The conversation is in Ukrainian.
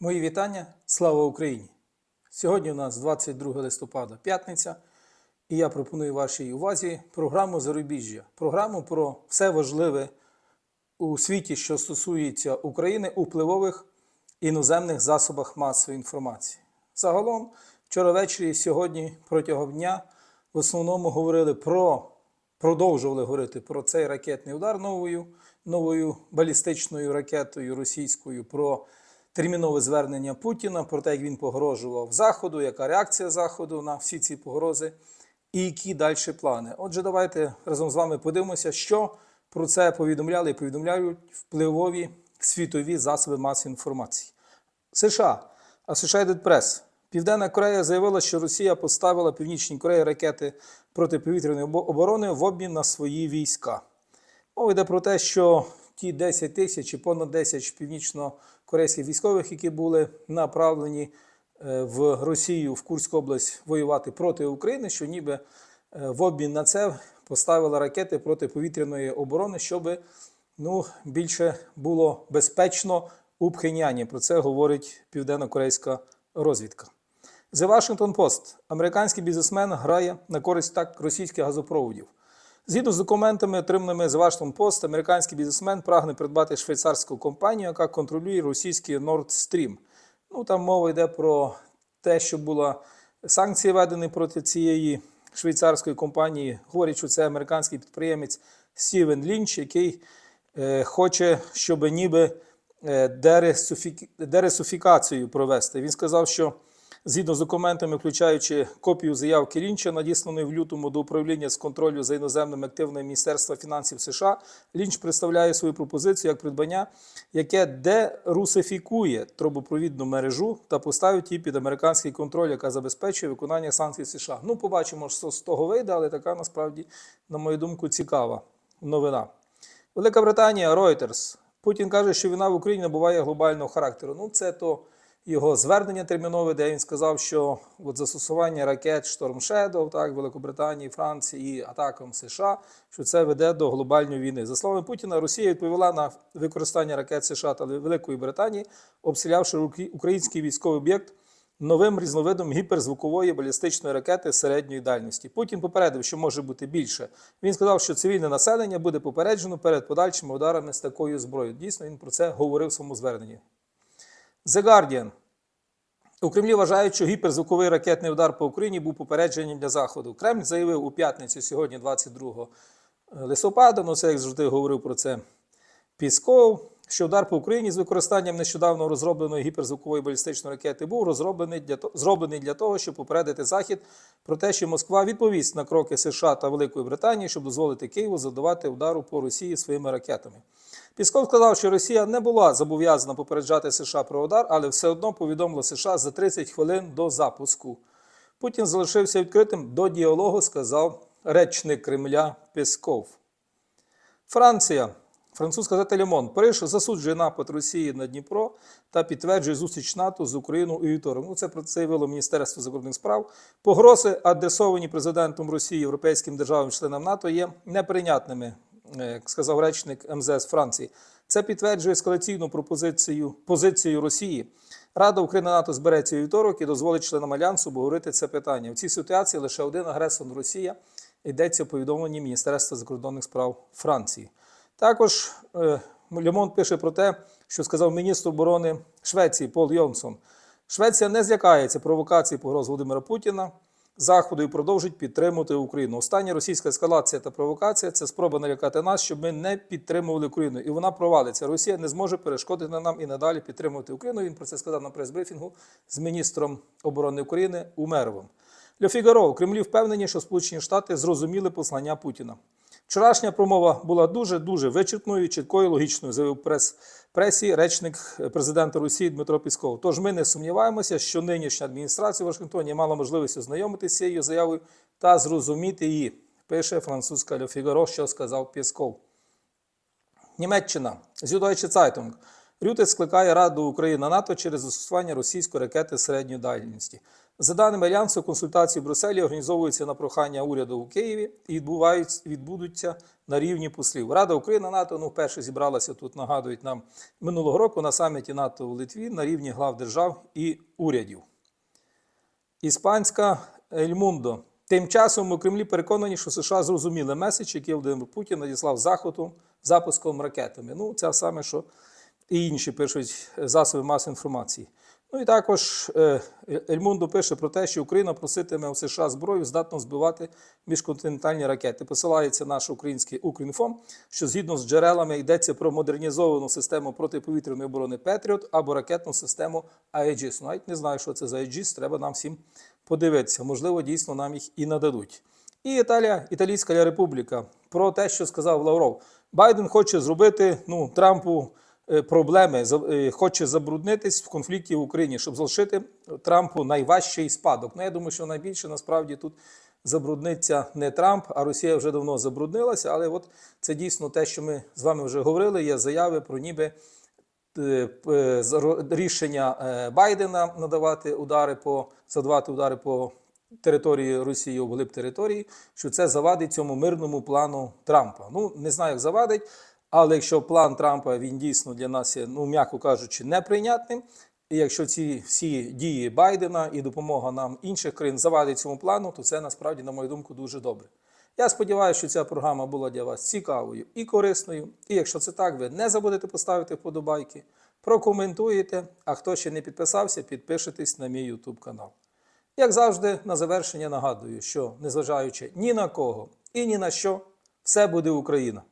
Мої вітання. Слава Україні! Сьогодні у нас 22 листопада, п'ятниця, і я пропоную вашій увазі програму Зарубіжжя. Програму про все важливе у світі, що стосується України у впливових іноземних засобах масової інформації. Загалом, вчора ввечері і сьогодні протягом дня в основному говорили про, продовжували говорити про цей ракетний удар новою, новою балістичною ракетою російською. про термінове звернення Путіна про те, як він погрожував Заходу, яка реакція Заходу на всі ці погрози, і які далі плани. Отже, давайте разом з вами подивимося, що про це повідомляли і повідомляють впливові світові засоби масової інформації. США, Associated Press. Південна Корея заявила, що Росія поставила Північній Кореї ракети протиповітряної оборони в обмін на свої війська. Мова йде про те, що ті 10 тисяч чи понад 10 північно-корейських військових, які були направлені е, в Росію в Курську область воювати проти України, що ніби е, в обмін на це поставили ракети протиповітряної оборони, щоб ну, більше було безпечно у Пхеньяні. Про це говорить південно-корейська розвідка. The Washington Post. Американський бізнесмен грає на користь так російських газопроводів. Згідно з документами, отриманими з Washington Post, американський бізнесмен прагне придбати швейцарську компанію, яка контролює російський Nord Stream. Ну там мова йде про те, що була санкції введені проти цієї швейцарської компанії. Говорять, що це американський підприємець Стівен Лінч, який е, хоче, щоб ніби е, дересуфікацію провести. Він сказав, що згідно з документами, включаючи копію заявки Лінча, надісланої в лютому до управління з контролю за іноземними активами Міністерства фінансів США, Лінч представляє свою пропозицію як придбання, яке дерусифікує трубопровідну мережу та поставить її під американський контроль, яка забезпечує виконання санкцій США. Ну, побачимо, що з того вийде, але така насправді, на мою думку, цікава новина. Велика Британія, Reuters. Путін каже, що війна в Україні набуває глобального характеру. Ну, це то його звернення термінове, де він сказав, що от застосування ракет Storm Shadow, так, Великобританії, Франції і атакам США, що це веде до глобальної війни. За словами Путіна, Росія відповіла на використання ракет США та Великої Британії, обстрілявши український військовий об'єкт новим різновидом гіперзвукової балістичної ракети середньої дальності. Путін попередив, що може бути більше. Він сказав, що цивільне населення буде попереджено перед подальшими ударами з такою зброєю. Дійсно, він про це говорив в своєму зверненні. The Guardian. У Кремлі вважають, що гіперзвуковий ракетний удар по Україні був попередженням для Заходу. Кремль заявив у п'ятницю сьогодні, 22 листопада, ну це як завжди говорив про це Пісков, що удар по Україні з використанням нещодавно розробленої гіперзвукової балістичної ракети був розроблений для, зроблений для того, щоб попередити Захід про те, що Москва відповість на кроки США та Великої Британії, щоб дозволити Києву завдавати удару по Росії своїми ракетами. Пісков сказав, що Росія не була зобов'язана попереджати США про удар, але все одно повідомила США за 30 хвилин до запуску. Путін залишився відкритим до діалогу, сказав речник Кремля Пісков. Франція. Французька газета Лемон. Париж засуджує напад Росії на Дніпро та підтверджує зустріч НАТО з Україною у вівторок. Ну, це про це заявило Міністерство закордонних справ. Погрози, адресовані президентом Росії європейським державам-членам НАТО, є неприйнятними, е, як сказав речник МЗС Франції. Це підтверджує ескалаційну пропозицію позицію Росії. Рада України НАТО збереться вівторок і дозволить членам альянсу обговорити це питання. В цій ситуації лише один агресор Росія йдеться у повідомленні Міністерства закордонних справ Франції. Також е, Лемон пише про те, що сказав міністр оборони Швеції Пол Йонсон. Швеція не злякається провокації погроз Володимира Путіна Заходу і продовжить підтримувати Україну. Остання російська ескалація та провокація це спроба налякати нас, щоб ми не підтримували Україну. І вона провалиться. Росія не зможе перешкодити нам і надалі підтримувати Україну. Він про це сказав на прес-брифінгу з міністром оборони України Умеровим. Ле Фігаро у Кремлі впевнені, що Сполучені Штати зрозуміли послання Путіна. Вчорашня промова була дуже дуже вичерпною, чіткою, логічною, заявив прес пресі речник президента Росії Дмитро Пісков. Тож ми не сумніваємося, що нинішня адміністрація Вашингтоні мала можливість ознайомитися з цією заявою та зрозуміти її. Пише французька Фігаро, що сказав Пісков. Німеччина Süddeutsche Zeitung. Рюте скликає Раду України НАТО через застосування російської ракети середньої дальності. За даними Альянсу, консультації в Брюсселі організовуються на прохання уряду у Києві і відбудуться на рівні послів. Рада України НАТО ну, вперше зібралася тут, нагадують нам минулого року на саміті НАТО в Литві на рівні глав держав і урядів. Іспанська Ельмундо. Тим часом у Кремлі переконані, що США зрозуміли меседж, який Володимир Путін надіслав Заходу запуском ракетами. Ну, це саме, що і інші пишуть засоби масової інформації. Ну і також е, Ельмундо пише про те, що Україна проситиме у США зброю, здатну збивати міжконтинентальні ракети. Посилається наш український Укрінформ, що згідно з джерелами йдеться про модернізовану систему протиповітряної оборони Петріот або ракетну систему Aegis. Навіть не знаю, що це за Aegis, треба нам всім подивитися. Можливо, дійсно нам їх і нададуть. І Італія, Італійська Республіка про те, що сказав Лавров. Байден хоче зробити ну, Трампу проблеми, за- е, хоче забруднитись в конфлікті в Україні, щоб залишити Трампу найважчий спадок. Ну, я думаю, що найбільше насправді тут забрудниться не Трамп, а Росія вже давно забруднилася. Але от це дійсно те, що ми з вами вже говорили. Є заяви про ніби е, е, рішення е, Байдена надавати удари по задавати удари по території Росії вглиб території, що це завадить цьому мирному плану Трампа. Ну не знаю, як завадить, але якщо план Трампа він дійсно для нас є, ну м'яко кажучи, неприйнятним. І якщо ці всі дії Байдена і допомога нам інших країн завадить цьому плану, то це насправді, на мою думку, дуже добре. Я сподіваюся, що ця програма була для вас цікавою і корисною. І якщо це так, ви не забудете поставити вподобайки, прокоментуєте. А хто ще не підписався, підпишитесь на мій YouTube канал. Як завжди, на завершення нагадую, що незважаючи ні на кого і ні на що, все буде Україна.